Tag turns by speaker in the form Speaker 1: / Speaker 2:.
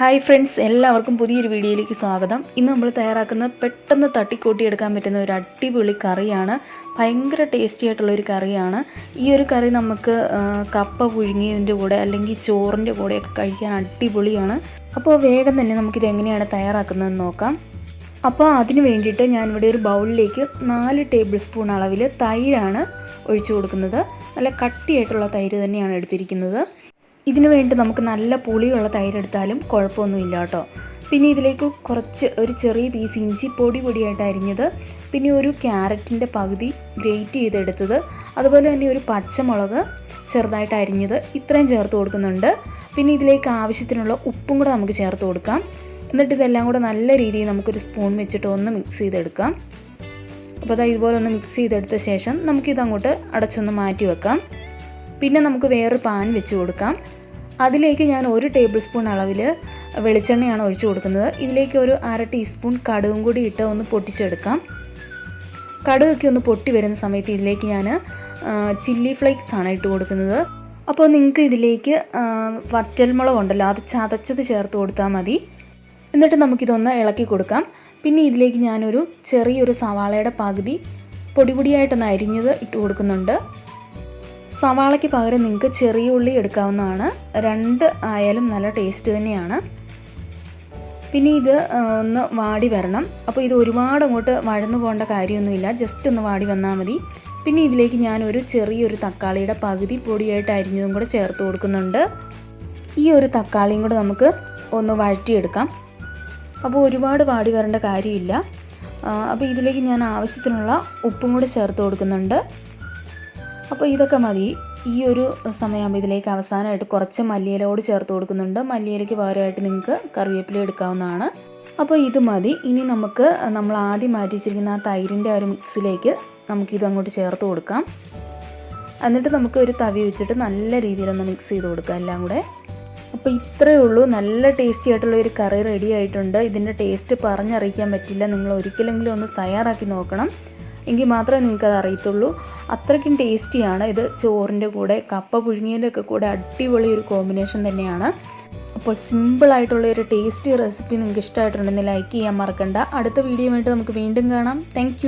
Speaker 1: Hi friends എല്ലാവർക്കും പുതിയൊരു വീഡിയോയിലേക്ക് സ്വാഗതം. ഇന്ന് നമ്മൾ തയ്യാറാക്കുന്ന പെട്ടെന്ന് തട്ടിക്കൂട്ടിയെടുക്കാൻ പറ്റുന്ന ഒരു അടിപൊളി കറിയാണ്. ഭയങ്കര ടേസ്റ്റി ആയിട്ടുള്ള ഒരു കറിയാണ്. ഈ ഒരു കറി നമുക്ക് കപ്പ പുഴുങ്ങിയതിന്റെ കൂടെ അല്ലെങ്കിൽ ചോറിന്റെ കൂടെയൊക്കെ കഴിക്കാൻ അടിപൊളിയാണ്. അപ്പോൾ വേഗം തന്നെ നമുക്കിത് എങ്ങനെയാണ് തയ്യാറാക്കുന്നതെന്ന് നോക്കാം. അപ്പോൾ അതിന് വേണ്ടിയിട്ട് ഞാനിവിടെ ഒരു ബൗളിലേക്ക് നാല് ടേബിൾ സ്പൂൺ അളവിൽ തൈരാണ് ഒഴിച്ചു കൊടുക്കുന്നത്. നല്ല കട്ടിയായിട്ടുള്ള തൈര് തന്നെയാണ് എടുത്തിരിക്കുന്നത്. ഇതിനു വേണ്ടി നമുക്ക് നല്ല പുളിയുള്ള തൈരെടുത്താലും കുഴപ്പമൊന്നുമില്ല കേട്ടോ. പിന്നെ ഇതിലേക്ക് കുറച്ച് ഒരു ചെറിയ പീസ് ഇഞ്ചി പൊടി പൊടിയായിട്ട് അരിഞ്ഞത് പിന്നെ ഒരു ക്യാരറ്റിന്റെ പകുതി ഗ്രേറ്റ് ചെയ്തെടുത്തത് അതുപോലെ തന്നെ ഒരു പച്ചമുളക് ചെറുതായിട്ട് അരിഞ്ഞത് ഇത്രയും ചേർത്ത് കൊടുക്കുന്നുണ്ട്. പിന്നെ ഇതിലേക്ക് ആവശ്യത്തിനുള്ള ഉപ്പും കൂടെ നമുക്ക് ചേർത്ത് കൊടുക്കാം. എന്നിട്ട് ഇതെല്ലാം കൂടെ നല്ല രീതിയിൽ നമുക്കൊരു സ്പൂൺ വെച്ചിട്ട് ഒന്ന് മിക്സ് ചെയ്തെടുക്കാം. അപ്പോൾ അതാ ഇതുപോലെ ഒന്ന് മിക്സ് ചെയ്തെടുത്ത ശേഷം നമുക്കിതങ്ങോട്ട് അടച്ചൊന്ന് മാറ്റി വെക്കാം. പിന്നെ നമുക്ക് വേറൊരു പാൻ വെച്ച് കൊടുക്കാം. അതിലേക്ക് ഞാൻ ഒരു ടേബിൾ സ്പൂൺ അളവിൽ വെളിച്ചെണ്ണയാണ് ഒഴിച്ചു കൊടുക്കുന്നത്. ഇതിലേക്ക് ഒരു അര ടീസ്പൂൺ കടുകും കൂടി ഇട്ട് ഒന്ന് പൊട്ടിച്ചെടുക്കാം. കടുകൊക്കെ ഒന്ന് പൊട്ടി വരുന്ന സമയത്ത് ഇതിലേക്ക് ഞാൻ ചില്ലി ഫ്ലേക്സ് ആണ് ഇട്ട് കൊടുക്കുന്നത്. അപ്പോൾ നിങ്ങൾക്ക് ഇതിലേക്ക് വറ്റൽമുളക് ഉണ്ടല്ലോ അത് ചതച്ചത് ചേർത്ത് കൊടുത്താൽ മതി. എന്നിട്ട് നമുക്കിതൊന്ന് ഇളക്കി കൊടുക്കാം. പിന്നെ ഇതിലേക്ക് ഞാനൊരു ചെറിയൊരു സവാളയുടെ പകുതി പൊടി പൊടിയായിട്ടൊന്ന് അരിഞ്ഞത് ഇട്ട് കൊടുക്കുന്നുണ്ട്. സവാളയ്ക്ക് പകരം നിങ്ങൾക്ക് ചെറിയ ഉള്ളി എടുക്കാവുന്നതാണ്. രണ്ട് ആയാലും നല്ല ടേസ്റ്റ് തന്നെയാണ്. പിന്നെ ഇത് ഒന്ന് വാടി വരണം. അപ്പോൾ ഇത് ഒരുപാട് അങ്ങോട്ട് വഴന്നു പോകേണ്ട കാര്യമൊന്നുമില്ല. ജസ്റ്റ് ഒന്ന് വാടി വന്നാൽ മതി. പിന്നെ ഇതിലേക്ക് ഞാനൊരു ചെറിയൊരു തക്കാളിയുടെ പകുതി പൊടിയായിട്ട് അരിഞ്ഞതും കൂടെ ചേർത്ത് കൊടുക്കുന്നുണ്ട്. ഈ ഒരു തക്കാളിയും കൂടെ നമുക്ക് ഒന്ന് വഴറ്റിയെടുക്കാം. അപ്പോൾ ഒരുപാട് വാടി വരേണ്ട കാര്യമില്ല. അപ്പോൾ ഇതിലേക്ക് ഞാൻ ആവശ്യത്തിനുള്ള ഉപ്പും കൂടെ ചേർത്ത് കൊടുക്കുന്നുണ്ട്. അപ്പോൾ ഇതൊക്കെ മതി. ഈ ഒരു സമയമാകുമ്പോൾ ഇതിലേക്ക് അവസാനമായിട്ട് കുറച്ച് മല്ലിയിലോട് ചേർത്ത് കൊടുക്കുന്നുണ്ട്. മല്ലിയിലയ്ക്ക് പകരമായിട്ട് നിങ്ങൾക്ക് കറിവേപ്പില എടുക്കാവുന്നതാണ്. അപ്പോൾ ഇത് മതി. ഇനി നമുക്ക് നമ്മൾ ആദ്യം മാറ്റി വെച്ചിരിക്കുന്ന ആ തൈരിന്റെ ആ ഒരു മിക്സിലേക്ക് നമുക്കിത് അങ്ങോട്ട് ചേർത്ത് കൊടുക്കാം. എന്നിട്ട് നമുക്ക് ഒരു തവി വെച്ചിട്ട് നല്ല രീതിയിലൊന്ന് മിക്സ് ചെയ്ത് കൊടുക്കാം എല്ലാം കൂടെ. അപ്പോൾ ഇത്രയേ ഉള്ളൂ. നല്ല ടേസ്റ്റി ആയിട്ടുള്ള ഒരു കറി റെഡി ആയിട്ടുണ്ട്. ഇതിന്റെ ടേസ്റ്റ് പറഞ്ഞറിയിക്കാൻ പറ്റില്ല. നിങ്ങൾ ഒരിക്കലെങ്കിലും ഒന്ന് തയ്യാറാക്കി നോക്കണം. എങ്കിൽ മാത്രമേ നിങ്ങൾക്ക് അത് അറിയത്തുള്ളൂ. അത്രയ്ക്കും ടേസ്റ്റിയാണ്. ഇത് ചോറിന്റെ കൂടെ കപ്പ പുഴുങ്ങിയതിന്റെ ഒക്കെ കൂടെ അടിപൊളി ഒരു കോമ്പിനേഷൻ തന്നെയാണ്. അപ്പോൾ സിമ്പിളായിട്ടുള്ള ഒരു ടേസ്റ്റി റെസിപ്പി നിങ്ങൾക്ക് ഇഷ്ടമായിട്ടുണ്ടെങ്കിൽ ലൈക്ക് ചെയ്യാൻ മറക്കണ്ട. അടുത്ത വീഡിയോ ആയിട്ട് നമുക്ക് വീണ്ടും കാണാം. താങ്ക്